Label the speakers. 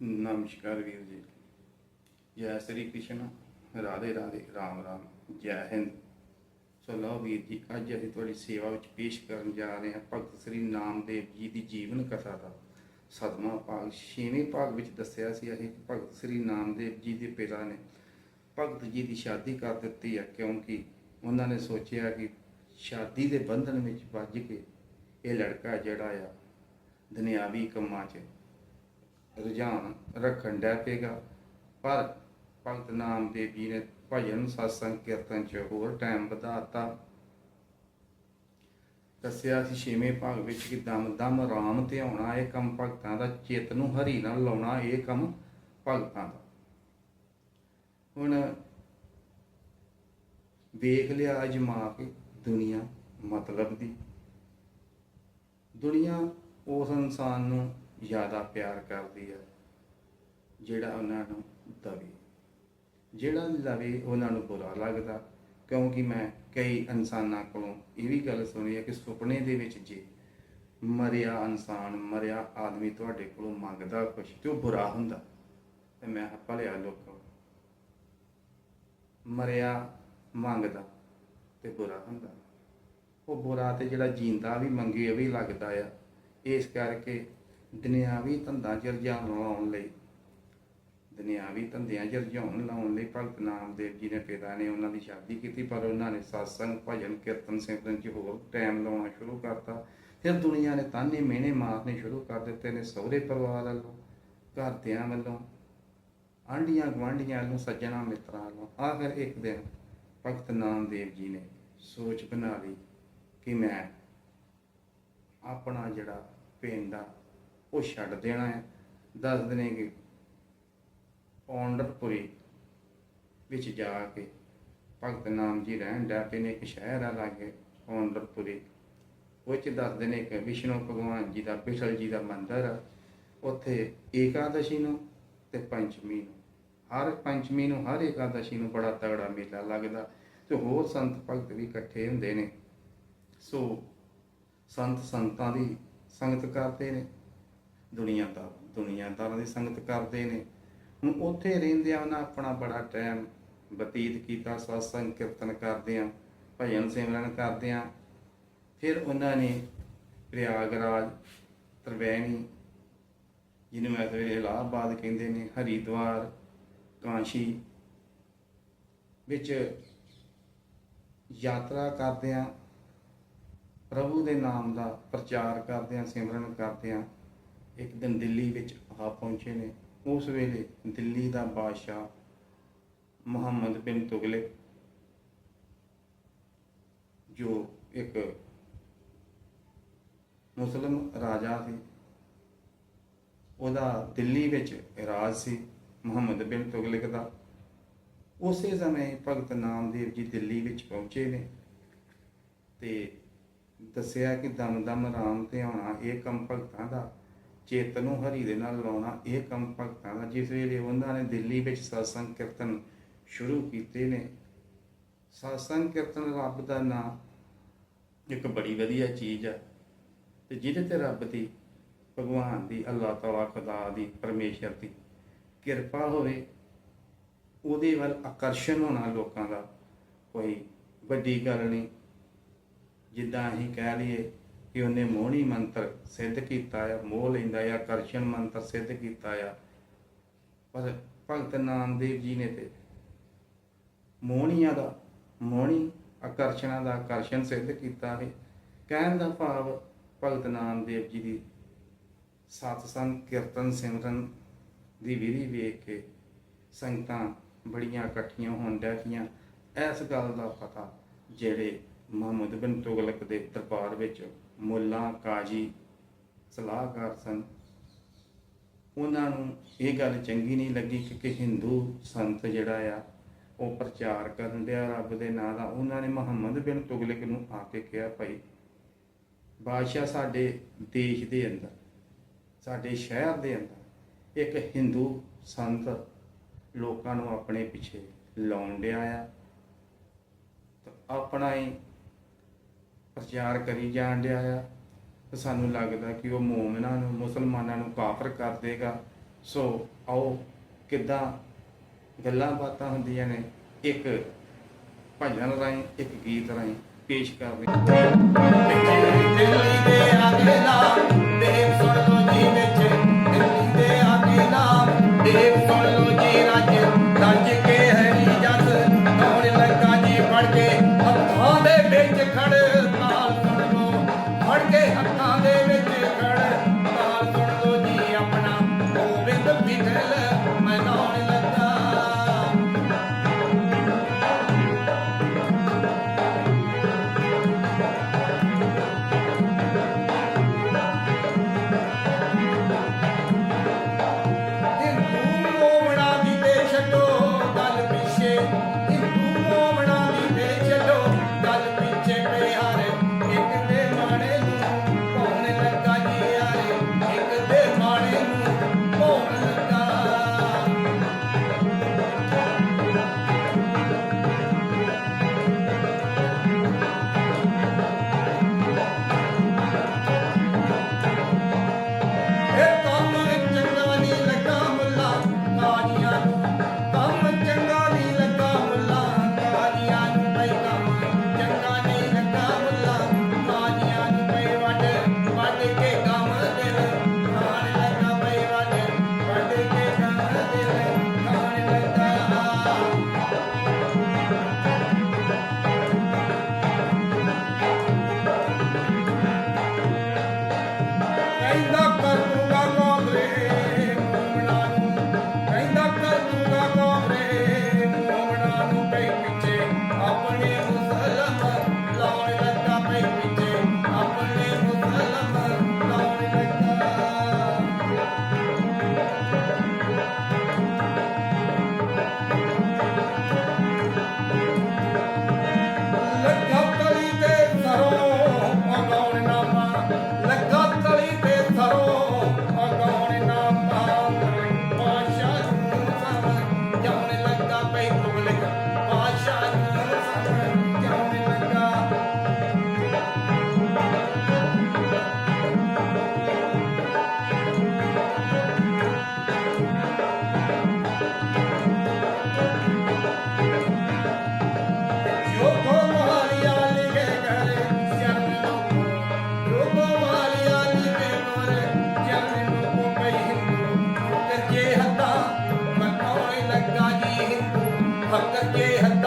Speaker 1: ਨਮਸਕਾਰ ਵੀਰ ਜੀ। ਜੈ ਸ੍ਰੀ ਕ੍ਰਿਸ਼ਨ, ਰਾਧੇ ਰਾਧੇ, ਰਾਮ ਰਾਮ, ਜੈ ਹਿੰਦ। ਸੋ ਲਓ ਵੀਰ ਜੀ, ਅੱਜ ਅਸੀਂ ਤੁਹਾਡੀ ਸੇਵਾ ਵਿੱਚ ਪੇਸ਼ ਕਰਨ ਜਾ ਰਹੇ ਹਾਂ ਭਗਤ ਸ੍ਰੀ ਨਾਮਦੇਵ ਜੀ ਦੀ ਜੀਵਨ ਕਥਾ ਦਾ। ਸਦਮਾ ਭਾਗ, ਛੇਵੇਂ ਭਾਗ ਵਿੱਚ ਦੱਸਿਆ ਸੀ ਅਸੀਂ ਭਗਤ ਸ੍ਰੀ ਨਾਮਦੇਵ ਜੀ ਦੇ ਪਿਤਾ ਨੇ ਭਗਤ ਜੀ ਦੀ ਸ਼ਾਦੀ ਕਰ ਦਿੱਤੀ ਹੈ, ਕਿਉਂਕਿ ਉਹਨਾਂ ਨੇ ਸੋਚਿਆ ਕਿ ਸ਼ਾਦੀ ਦੇ ਬੰਧਨ ਵਿੱਚ ਵੱਜ ਕੇ ਇਹ ਲੜਕਾ ਜਿਹੜਾ ਆ, ਦੁਨਿਆਵੀ ਕੰਮਾਂ 'ਚ ਰੁਝਾਨ ਰੱਖਣ ਡੈ ਪਏਗਾ। ਪਰ ਭਗਤ ਨਾਮਦੇਵ ਜੀ ਨੇ ਭਜਨ ਸਤਸੰਗ ਕੀਰਤਨ ਚ ਹੋਰ ਟਾਈਮ ਵਧਾਤਾ। ਦੱਸਿਆ ਸੀ ਛੇਵੇਂ ਭਾਗ ਵਿੱਚ ਕਿ ਦਮ ਦਮ ਰਾਮ ਤੇ ਆਉਣਾ ਇਹ ਕੰਮ ਭਗਤਾਂ ਦਾ ਚਿੱਤ ਨੂੰ ਹਰੀ ਨਾਲ ਲਾਉਣਾ ਇਹ ਕੰਮ ਭਗਤਾਂ ਦਾ। ਹੁਣ ਵੇਖ ਲਿਆ ਅਜਮਾ ਕੇ ਦੁਨੀਆ ਮਤਲਬ ਦੀ। ਦੁਨੀਆ ਉਸ ਇਨਸਾਨ ਨੂੰ ਜ਼ਿਆਦਾ ਪਿਆਰ ਕਰਦੀ ਹੈ, ਜਿਹੜਾ ਉਹਨਾਂ ਨੂੰ ਦਵੇ। ਜਿਹੜਾ ਲਵੇ, ਉਹਨਾਂ ਨੂੰ ਬੁਰਾ ਲੱਗਦਾ, ਕਿਉਂਕਿ ਮੈਂ ਕਈ ਇਨਸਾਨਾਂ ਕੋਲੋਂ ਇਹ ਵੀ ਗੱਲ ਸੁਣੀ ਹੈ ਕਿ ਸੁਪਨੇ ਦੇ ਵਿੱਚ ਜੇ ਮਰਿਆ ਇਨਸਾਨ, ਮਰਿਆ ਆਦਮੀ ਤੁਹਾਡੇ ਕੋਲੋਂ ਮੰਗਦਾ ਕੁਝ ਤੇ ਉਹ ਬੁਰਾ ਹੁੰਦਾ। ਤੇ ਮੈਂ ਭਲਿਆ ਲੋਕਾਂ, ਮਰਿਆ ਮੰਗਦਾ ਤੇ ਬੁਰਾ ਹੁੰਦਾ। ਉਹ ਬੁਰਾ ਤੇ ਜਿਹੜਾ ਜੀਂਦਾ ਵੀ ਮੰਗੇ ਉਹ ਵੀ ਲੱਗਦਾ ਆ। ਇਸ ਕਰਕੇ ਦੁਨਿਆਵੀ ਧੰਦਾ ਜਰਜਾਉਣ ਲਾਉਣ ਲਈ। ਦੁਨਿਆਵੀ ਧੰਦਿਆਂ ਜਰਜਾਉਣ ਲਾਉਣ ਲਈ ਭਗਤ ਨਾਮਦੇਵ ਜੀ ਨੇ ਪਿਤਾ ਨੇ ਉਹਨਾਂ ਦੀ ਸ਼ਾਦੀ ਕੀਤੀ, ਪਰ ਉਹਨਾਂ ਨੇ satsang, ਭਜਨ, ਕੀਰਤਨ ਸਿਮਰਨ 'ਚ ਹੋਰ ਟਾਈਮ ਲਾਉਣਾ ਸ਼ੁਰੂ ਕਰਤਾ ਫਿਰ ਦੁਨੀਆ ਨੇ ਤਾਨੇ ਮਿਹਣੇ ਮਾਰਨੇ ਸ਼ੁਰੂ ਕਰ ਦਿੱਤੇ ਨੇ ਸਹੁਰੇ ਪਰਿਵਾਰ ਵੱਲੋਂ, ਘਰਦਿਆਂ ਵੱਲੋਂ, ਆਂਢੀਆਂ ਗੁਆਂਢੀਆਂ ਵੱਲੋਂ, ਸੱਜਣਾ ਮਿੱਤਰਾਂ ਵੱਲੋਂ। ਆਖਰ ਇੱਕ ਦਿਨ ਭਗਤ ਨਾਮਦੇਵ ਜੀ ਨੇ ਸੋਚ ਬਣਾ ਲਈ ਕਿ ਮੈਂ ਆਪਣਾ ਜਿਹੜਾ ਪਿੰਡ ਆ ਉਹ ਛੱਡ ਦੇਣਾ ਹੈ। ਦੱਸਦੇ ਨੇ ਕਿ ਪੌਂਡਰਪੁਰੀ ਵਿੱਚ ਜਾ ਕੇ ਭਗਤ ਨਾਮ ਜੀ ਰਹਿਣ ਡੈ ਪਏ ਨੇ ਇੱਕ ਸ਼ਹਿਰ ਆ ਲਾਗੇ, ਪੌਂਡਰਪੁਰੀ। ਉਹ ਚ ਦੱਸਦੇ ਨੇ ਕਿ ਵਿਸ਼ਨੂੰ ਭਗਵਾਨ ਜੀ ਦਾ ਪਿਛਲ ਜੀ ਦਾ ਮੰਦਿਰ ਆ। ਉੱਥੇ ਏਕਾਦਸ਼ੀ ਨੂੰ ਤੇ ਪੰਚਮੀ ਨੂੰ। ਹਰ ਪੰਚਮੀ ਨੂੰ, ਹਰ ਏਕਾਦਸ਼ੀ ਨੂੰ ਬੜਾ ਤਗੜਾ ਮੇਲਾ ਲੱਗਦਾ ਤੇ ਹੋਰ ਸੰਤ ਭਗਤ ਵੀ ਇਕੱਠੇ ਹੁੰਦੇ ਨੇ। ਸੋ ਸੰਤ ਸੰਤਾਂ ਦੀ ਸੰਗਤ ਕਰਦੇ ਨੇ। ਦੁਨੀਆਦਾਰ ਦੁਨੀਆਦਾਰਾਂ ਦੀ ਸੰਗਤ ਕਰਦੇ ਨੇ। ਹੁਣ ਉੱਥੇ ਰਹਿੰਦਿਆਂ ਉਹਨਾਂ ਆਪਣਾ ਬੜਾ ਟਾਈਮ ਬਤੀਤ ਕੀਤਾ, ਸਤਸੰਗ ਕੀਰਤਨ ਕਰਦਿਆਂ ਭਜਨ ਸਿਮਰਨ ਕਰਦਿਆਂ ਫਿਰ ਉਹਨਾਂ ਨੇ ਪ੍ਰਯਾਗਰਾਜ, ਤ੍ਰਿਵੇਣੀ, ਜਿਹਨੂੰ ਮੈਂ ਤੇ ਇਲਾਹਾਬਾਦ ਕਹਿੰਦੇ ਨੇ ਹਰੀਦਵਾਰ ਕਾਂਸ਼ੀ ਵਿੱਚ ਯਾਤਰਾ ਕਰਦਿਆਂ ਪ੍ਰਭੂ ਦੇ ਨਾਮ ਦਾ ਪ੍ਰਚਾਰ ਕਰਦਿਆਂ ਸਿਮਰਨ ਕਰਦਿਆਂ ਇੱਕ ਦਿਨ ਦਿੱਲੀ ਵਿੱਚ ਆ ਪਹੁੰਚੇ ਨੇ। ਉਸ ਵੇਲੇ ਦਿੱਲੀ ਦਾ ਬਾਦਸ਼ਾਹ ਮੁਹੰਮਦ ਬਿਨ ਤੁਗਲਕ, ਜੋ ਇੱਕ ਮੁਸਲਮ ਰਾਜਾ ਸੀ, ਉਹਦਾ ਦਿੱਲੀ ਵਿੱਚ ਰਾਜ ਸੀ, ਮੁਹੰਮਦ ਬਿਨ ਤੁਗਲਕ ਦਾ। ਉਸੇ ਸਮੇਂ ਭਗਤ ਨਾਮਦੇਵ ਜੀ ਦਿੱਲੀ ਵਿੱਚ ਪਹੁੰਚੇ ਨੇ ਤੇ ਦੱਸਿਆ ਕਿ ਦਮ ਦਮ ਰਾਮ ਤੇ ਆਉਣਾ ਇਹ ਕੰਮ ਭਗਤਾਂ ਦਾ ਚੇਤਨ ਨੂੰ ਹਰੀ ਦੇ ਨਾਲ ਲਾਉਣਾ ਇਹ ਕੰਮ ਭਗਤਾਂ ਦਾ। ਜਿਸ ਵੇਲੇ ਉਹਨਾਂ ਨੇ ਦਿੱਲੀ ਵਿੱਚ satsang ਕੀਰਤਨ ਸ਼ੁਰੂ ਕੀਤੇ ਨੇ satsang ਕੀਰਤਨ ਰੱਬ ਦਾ ਨਾਮ ਇੱਕ ਬੜੀ ਵਧੀਆ ਚੀਜ਼ ਆ ਤੇ ਜਿਹਦੇ ਤੇ ਰੱਬ ਦੀ, ਭਗਵਾਨ ਦੀ, ਅੱਲਾਹ ਤਾਲਾ, ਖੁਦਾ ਦੀ, ਪਰਮੇਸ਼ਰ ਦੀ ਕਿਰਪਾ ਹੋਵੇ, ਉਹਦੇ ਵੱਲ ਆਕਰਸ਼ਣ ਹੋਣਾ ਲੋਕਾਂ ਦਾ ਕੋਈ ਵੱਡੀ ਗੱਲ ਨਹੀਂ। ਜਿੱਦਾਂ ਅਸੀਂ ਕਹਿ ਲਈਏ ਕਿ ਉਹਨੇ ਮੋਹਣੀ ਮੰਤਰ ਸਿੱਧ ਕੀਤਾ ਆ, ਮੋਹ ਲੈਂਦਾ ਆ ਆਕਰਸ਼ਣ ਮੰਤਰ ਸਿੱਧ ਕੀਤਾ ਆ। ਪਰ ਭਗਤ ਨਾਮਦੇਵ ਜੀ ਨੇ ਤੇ ਮੋਹਣੀਆਂ ਦਾ, ਮੋਹਣੀ ਆਕਰਸ਼ਣਾ ਦਾ ਆਕਰਸ਼ਣ ਸਿੱਧ ਕੀਤਾ ਹੈ। ਕਹਿਣ ਦਾ ਭਾਵ ਭਗਤ ਨਾਮਦੇਵ ਜੀ ਦੀ ਸਤਸੰਗ ਕੀਰਤਨ ਸਿਮਰਨ ਦੀ ਵਿਧੀ ਵੇਖ ਕੇ ਸੰਗਤਾਂ ਬੜੀਆਂ ਇਕੱਠੀਆਂ ਹੋਣ ਡੈਪੀਆਂ ਇਸ ਗੱਲ ਦਾ ਪਤਾ ਜਿਹੜੇ ਮੁਹੰਮਦ ਬਿਨ ਤੁਗਲਕ ਦੇ ਦਰਬਾਰ ਵਿੱਚ ਮੁੱਲਾ, ਕਾਜੀ, ਸਲਾਹਕਾਰ ਸਨ। ਉਹਨਾਂ ਨੂੰ ਇਹ ਗੱਲ ਚੰਗੀ ਨਹੀਂ ਲੱਗੀ ਕਿ ਕਿ ਹਿੰਦੂ ਸੰਤ ਜਿਹੜਾ ਆ, ਉਹ ਪ੍ਰਚਾਰ ਕਰਨ ਡਿਆ ਰੱਬ ਦੇ ਨਾਂ ਦਾ। ਉਹਨਾਂ ਨੇ ਮੁਹੰਮਦ ਬਿਨ ਤੁਗਲਕ ਨੂੰ ਆ ਕੇ ਕਿਹਾ, ਭਾਈ, ਬਾਦਸ਼ਾਹ ਸਾਡੇ ਦੇਸ਼ ਦੇ ਅੰਦਰ, ਸਾਡੇ ਸ਼ਹਿਰ ਦੇ ਅੰਦਰ ਇੱਕ ਹਿੰਦੂ ਸੰਤ ਲੋਕਾਂ ਨੂੰ ਆਪਣੇ ਪਿੱਛੇ ਲਾਉਣ ਡਿਆ ਆ। ਆਪਣਾ ਹੀ ਪ੍ਰਚਾਰ ਕਰੀ ਜਾਣ ਡਿਆ ਆ ਤੇ ਸਾਨੂੰ ਲੱਗਦਾ ਕਿ ਉਹ ਮੂਮਨਾਂ ਨੂੰ, ਮੁਸਲਮਾਨਾਂ ਨੂੰ ਕਾਫਰ ਕਰ ਦੇਗਾ ਸੋ ਆਓ ਕਿੱਦਾਂ ਗੱਲਾਂ ਬਾਤਾਂ ਹੁੰਦੀਆਂ ਨੇ, ਇੱਕ ਭਜਨ ਰਾਹੀਂ, ਇੱਕ ਗੀਤ ਰਾਹੀਂ ਪੇਸ਼ ਕਰਦੇ ਹਾਂ।
Speaker 2: ಭಕ್ತಕ್ಕೆ ಹತ್ತ